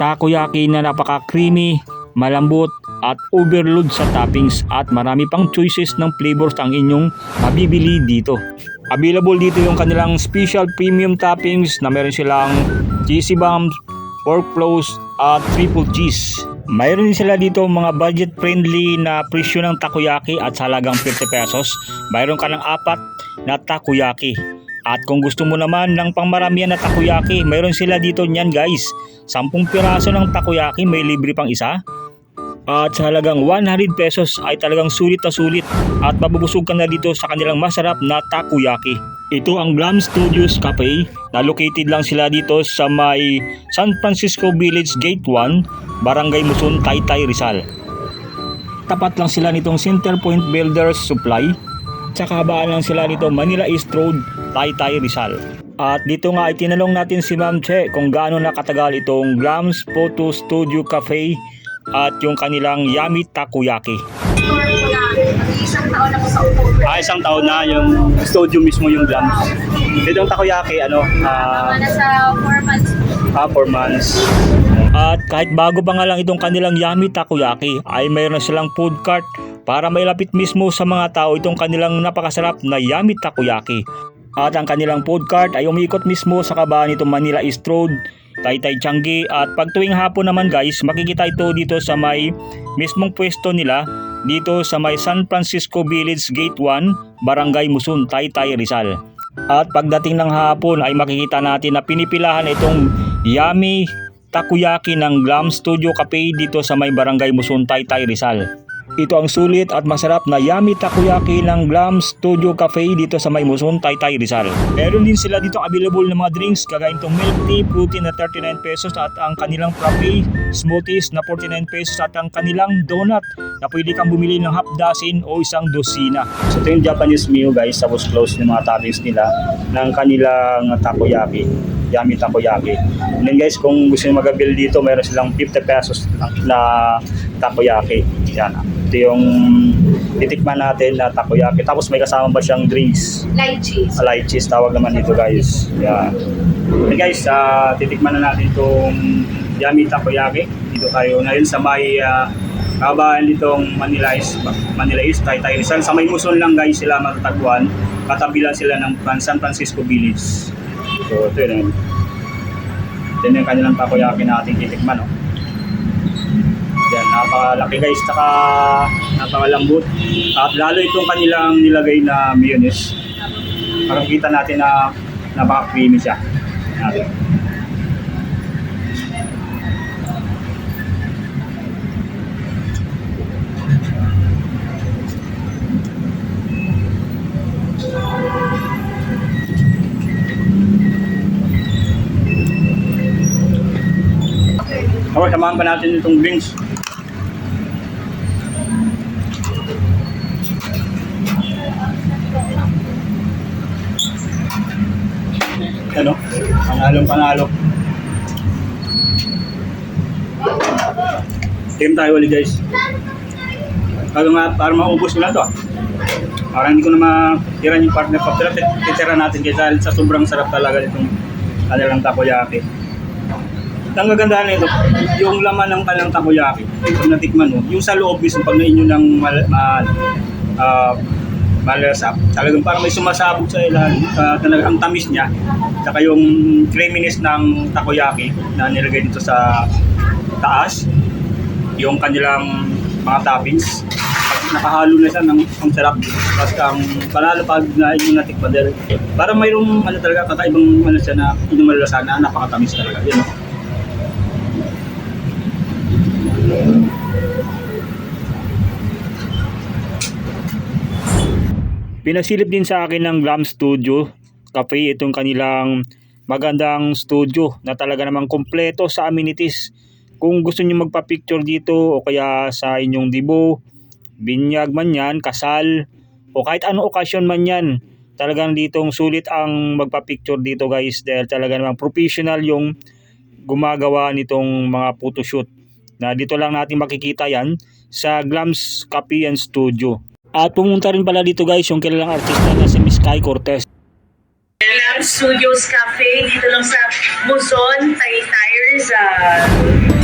takoyaki na napaka-creamy, malambot at overload sa toppings at marami pang choices ng flavors ang inyong mabibili dito. Available dito yung kanilang special premium toppings na meron silang cheesy bombs, pork flows at triple cheese. Mayroon din sila dito mga budget friendly na presyo ng takoyaki at halagang 50 pesos. Mayroon ka ng apat na takoyaki. At kung gusto mo naman ng pangmaramihan na takoyaki, mayroon sila dito niyan guys. 10 piraso ng takoyaki may libre pang isa. At sa halagang 100 pesos ay talagang sulit na sulit at mabubusog ka na dito sa kanilang masarap na takoyaki. Ito ang Glam Studios Cafe na located lang sila dito sa may San Francisco Village Gate 1, Barangay Muson, Taytay, Rizal. Tapat lang sila nitong Center Point Builders Supply. Sa kahabaan lang sila nito Manila East Road, Taytay, Rizal. At dito nga ay tinanong natin si Ma'am Che kung gaano nakatagal itong Glams Photo Studio Cafe at yung kanilang Yummy Takoyaki. Na, isang taon ako sa upo. Ah, isang taon na yung studio mismo yung Glams. Itong Takoyaki, ano, ah, Mga nasa 4 months. ah, four months. At kahit bago pa nga lang itong kanilang Yummy Takoyaki, ay mayroon na silang food cart para mailapit mismo sa mga tao itong kanilang napakasarap na Yummy Takoyaki. At ang kanilang food cart ay umikot mismo sa kabaan nitong Manila East Road, Taytay Changi at pag tuwing hapon naman guys, makikita ito dito sa may mismong pwesto nila dito sa may San Francisco Village Gate 1, Barangay Musun, Taytay, Rizal. At pagdating ng hapon ay makikita natin na pinipilahan itong yummy takoyaki ng Glam Studio Cafe dito sa may Barangay Musun, Taytay, Rizal. Ito ang sulit at masarap na yummy takoyaki ng Glam Studio Cafe dito sa may Taytay, Rizal. Meron din sila dito available na mga drinks kagaya itong milk tea, fruity na 39 pesos at ang kanilang frappe, smoothies na 49 pesos at ang kanilang donut na pwede kang bumili ng half dozen o isang dosina. So ito yung Japanese meal guys, tapos close yung mga toppings nila ng kanilang takoyaki. Yummy takoyaki. And then guys, kung gusto nyo mag-avail dito, meron silang 50 pesos na, na takoyaki. Yan. Ito yung titikman natin na takoyaki. Tapos may kasama ba siyang drinks? Light cheese. light cheese tawag naman dito guys. Yeah. And guys, ah, titikman na natin itong yummy takoyaki. Dito tayo ngayon sa may uh, kabaan ditong Manila East, Manila East, Taytay Rizal. Sa may Muson lang guys sila matatagpuan. Katabi lang sila ng San Francisco Village. So ito yun. Ito yun yung kanilang takoyaki na ating titikman. No? Napakalaki guys, tsaka napakalambot. At lalo itong kanilang nilagay na mayonnaise. Makikita natin na napaka-creamy siya. Natin. Okay, samahan pa natin itong drinks. Ano? Pangalong panalo. Team tayo ulit guys. Bago nga, para maubos ko na to. Parang hindi ko na matiran yung partner ko. Pero tit- titira natin kasi dahil sa sobrang sarap talaga itong kanilang takoyaki. Ang kagandahan nito, yung laman ng kanilang takoyaki, pag natikman mo, yung sa loob mismo, pag nainyo ng mal, mal, ah, malasap, talagang parang may sumasabog sa ilalim, uh, talagang ang tamis niya, saka yung creaminess ng takoyaki na nilagay dito sa taas, yung kanilang mga toppings, pag nakahalo na siya ng ang sarap, tapos ang panalo pag na inyo natikman dahil parang mayroong ano talaga kakaibang ano siya na inyong malalasan na napakatamis talaga. Yun, no? Pinasilip din sa akin ng Glam Studio Cafe itong kanilang magandang studio na talaga namang kompleto sa amenities. Kung gusto niyo magpa-picture dito o kaya sa inyong dibo, binyag man yan, kasal, o kahit anong okasyon man yan, talagang ditong sulit ang magpa-picture dito guys dahil talaga namang professional yung gumagawa nitong mga photoshoot na dito lang natin makikita yan sa Glams Cafe and Studio. At pumunta rin pala dito guys yung kilalang artista na si Miss Kai Cortez. Lam Studios Cafe dito lang sa Luzon, Taytayers. Uh,